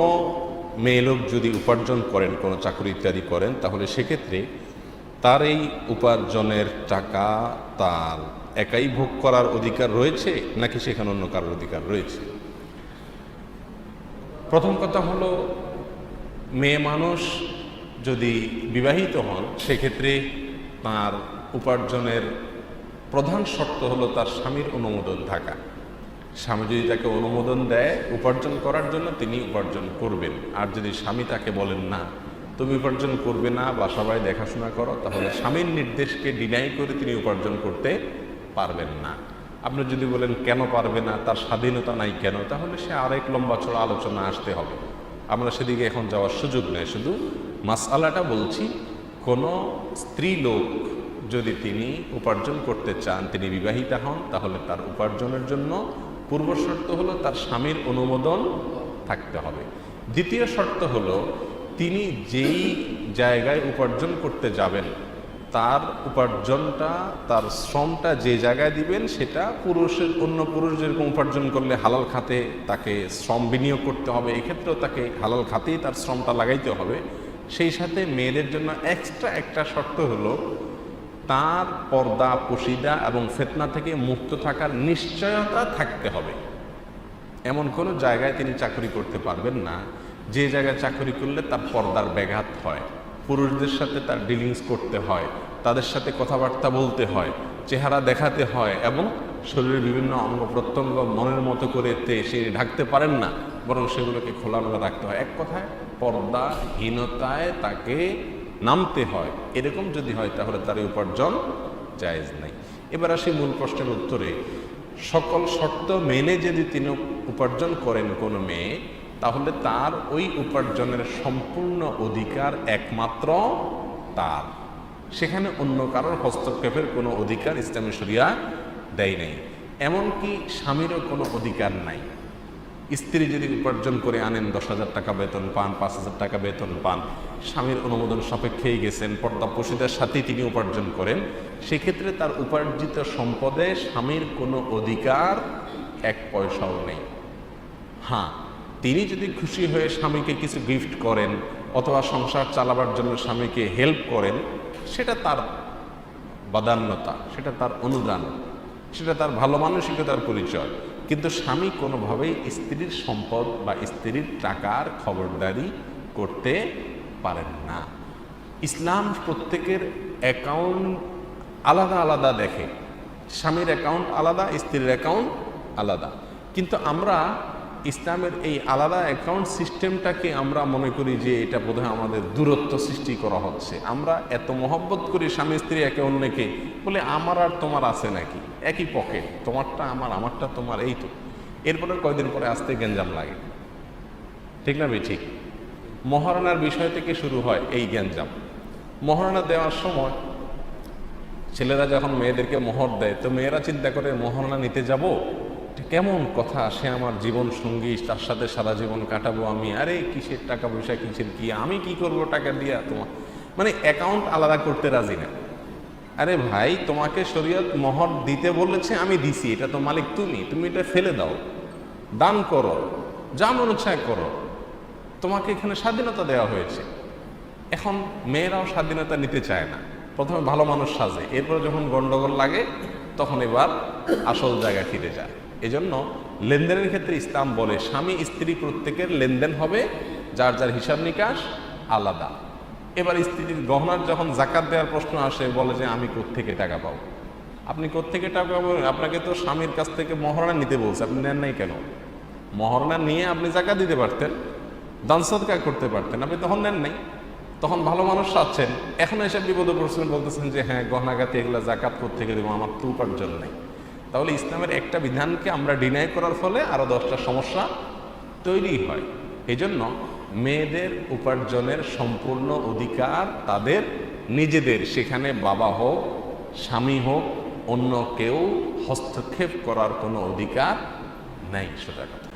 কোনো মেয়ে লোক যদি উপার্জন করেন, কোনো চাকরি ইত্যাদি করেন, তাহলে সেক্ষেত্রে তার এই উপার্জনের টাকা তার একাই ভোগ করার অধিকার রয়েছে, নাকি সেখানে অন্য কারোর অধিকার রয়েছে? প্রথম কথা হলো, মেয়ে মানুষ যদি বিবাহিত হন, সেক্ষেত্রে তার উপার্জনের প্রধান শর্ত হলো তার স্বামীর অনুমোদন থাকা। স্বামী যদি তাকে অনুমোদন দেয় উপার্জন করার জন্য, তিনি উপার্জন করবেন। আর যদি স্বামী তাকে বলেন না, তুমি উপার্জন করবে না, বা সবাই দেখাশোনা করো, তাহলে স্বামীর নির্দেশকে ডিনাই করে তিনি উপার্জন করতে পারবেন না। আপনি যদি বলেন, কেন পারবে না? তার স্বাধীনতা নাই কেন? তাহলে সে আরেক লম্বা চড়া আলোচনা আসতে হবে। আমরা সেদিকে এখন যাওয়ার সুযোগ নেই। শুধু মাসালাটা বলছি, কোনো স্ত্রী লোক যদি তিনি উপার্জন করতে চান, তিনি বিবাহিতা হন, তাহলে তার উপার্জনের জন্য পূর্ব শর্ত হলো তার স্বামীর অনুমোদন থাকতে হবে। দ্বিতীয় শর্ত হলো তিনি যেই জায়গায় উপার্জন করতে যাবেন, তার উপার্জনটা, তার শ্রমটা যে জায়গায় দিবেন, সেটা পুরুষের, অন্য পুরুষ যেরকম উপার্জন করলে হালাল খাতে তাকে শ্রম বিনিয়োগ করতে হবে, এক্ষেত্রেও তাকে হালাল খাতেই তার শ্রমটা লাগাইতে হবে। সেই সাথে মেয়েদের জন্য এক্সট্রা একটা শর্ত হলো তার পর্দা, পশিদা এবং ফেতনা থেকে মুক্ত থাকার নিশ্চয়তা থাকতে হবে। এমন কোনো জায়গায় তিনি চাকরি করতে পারবেন না। যে জায়গায় চাকরি করলে তার পর্দার ব্যাঘাত হয়। পুরুষদের সাথে তার ডিলিংস করতে হয়, তাদের সাথে কথাবার্তা বলতে হয়, চেহারা দেখাতে হয় এবং শরীরের বিভিন্ন অঙ্গ প্রত্যঙ্গ মনের মতো করে সে ঢাকতে পারেন না, বরং সেগুলোকে খোলামেলা রাখতে হয়। এক কথায়, পর্দাহীনতায় তাকে নামতে হয়। এরকম যদি হয়, তাহলে তার উপার্জন জায়েজ নাই। এবার আসি মূল প্রশ্নের উত্তরে। সকল শর্ত মেনে যদি তিনি উপার্জন করেন কোনো মেয়ে, তাহলে তার ওই উপার্জনের সম্পূর্ণ অধিকার একমাত্র তার। সেখানে অন্য কারোর হস্তক্ষেপের কোনো অধিকার ইসলামী শরিয়া দেয় নাই। এমনকি স্বামীরও কোনো অধিকার নাই। স্ত্রী যদি উপার্জন করে আনেন দশ হাজার টাকা বেতন পান, পাঁচ হাজার টাকা বেতন পান, স্বামীর অনুমোদন সাপেক্ষেই গেছেন পর্দা পশিদার সাথেই তিনি উপার্জন করেন, সেক্ষেত্রে তার উপার্জিত সম্পদে স্বামীর কোনো অধিকার এক পয়সাও নেই। হ্যাঁ তিনি যদি খুশি হয়ে স্বামীকে কিছু গিফট করেন অথবা সংসার চালাবার জন্য স্বামীকে হেল্প করেন, সেটা তার বাদান্যতা সেটা তার অনুদান, সেটা তার ভালো মানসিকতার পরিচয়। কিন্তু স্বামী কোনোভাবেই স্ত্রীর সম্পদ বা স্ত্রীর টাকার খবরদারি করতে পারেন না। ইসলাম প্রত্যেকের অ্যাকাউন্ট আলাদা আলাদা দেখে। স্বামীর অ্যাকাউন্ট আলাদা, স্ত্রীর অ্যাকাউন্ট আলাদা। কিন্তু আমরা ইসলামের এই আলাদা অ্যাকাউন্ট সিস্টেমটাকে আমরা মনে করি যে এটা বোধহয় আমাদের দূরত্ব সৃষ্টি করা হচ্ছে। আমরা এত মহব্বত করি স্বামী স্ত্রী একে অন্যকে, বলে আমার আর তোমার আছে নাকি? একই পকেট তোমারটা আমার, আমারটা তোমার, এই তো। এরপরে কয়দিন পরে আসতে গেঞ্জাম লাগে। ঠিক না ভাই ঠিক মহারণার বিষয় থেকে শুরু হয় এই গ্যাঞ্জাম। মহারণা দেওয়ার সময় ছেলেরা যখন মেয়েদেরকে মোহর দেয়, তো মেয়েরা চিন্তা করে, মহারণা নিতে যাব? এটা কেমন কথা? সে আমার জীবন সঙ্গী, তার সাথে সারা জীবন কাটাবো আমি। আরে, কিসের টাকা পয়সা, কিসের কি? আমি কি করব টাকা দিয়া? তোমার মানে অ্যাকাউন্ট আলাদা করতে রাজি না। আরে ভাই, তোমাকে শরীয়ত মোহর দিতে বলেছে, আমি দিছি। এটা তো মালিক তুমি। তুমি এটা ফেলে দাও। দান করো। যা মনে করো। তোমাকে এখানে স্বাধীনতা দেওয়া হয়েছে। এখন মেয়েরাও স্বাধীনতা নিতে চায় না। প্রথমে ভালো মানুষ সাজে। এরপরে যখন গন্ডগোল লাগে, তখন এবার আসল জায়গায় ফিরে যায়। এজন্য লেনদেনের ক্ষেত্রে ইসলাম বলে, স্বামী স্ত্রী প্রত্যেকের লেনদেন হবে, যার যার হিসাব নিকাশ আলাদা। এবার স্ত্রীর গহনার যখন জাকাত দেওয়ার প্রশ্ন আসে, বলে যে আমি কোত্থেকে টাকা পাবো? আপনি কোত্থেকে টাকা পাবেন? আপনাকে তো স্বামীর কাছ থেকে মহারণা নিতে বলছে, আপনি নেন নাই কেন? মহারণা নিয়ে আপনি জাকাত দিতে পারতেন, দান সদকা করতে পারতেন, আপনি তখন নেন নাই। তখন ভালো মানুষ চাচ্ছেন এখন এসে বিপদে পড়ছেন, বলতেছেন যে হ্যাঁ গহনাগাতি এগুলো জাকাত থেকে দেবো? আমার তো উপার্জন নেই। তাহলে ইসলামের একটা বিধানকে আমরা ডিনাই করার ফলে আরও দশটা সমস্যা তৈরি হয়। এই জন্য মেয়েদের উপার্জনের সম্পূর্ণ অধিকার তাদের নিজেদের, সেখানে বাবা হোক, স্বামী হোক, অন্য কেউ হস্তক্ষেপ করার কোনো অধিকার নেই, সোজা কথা।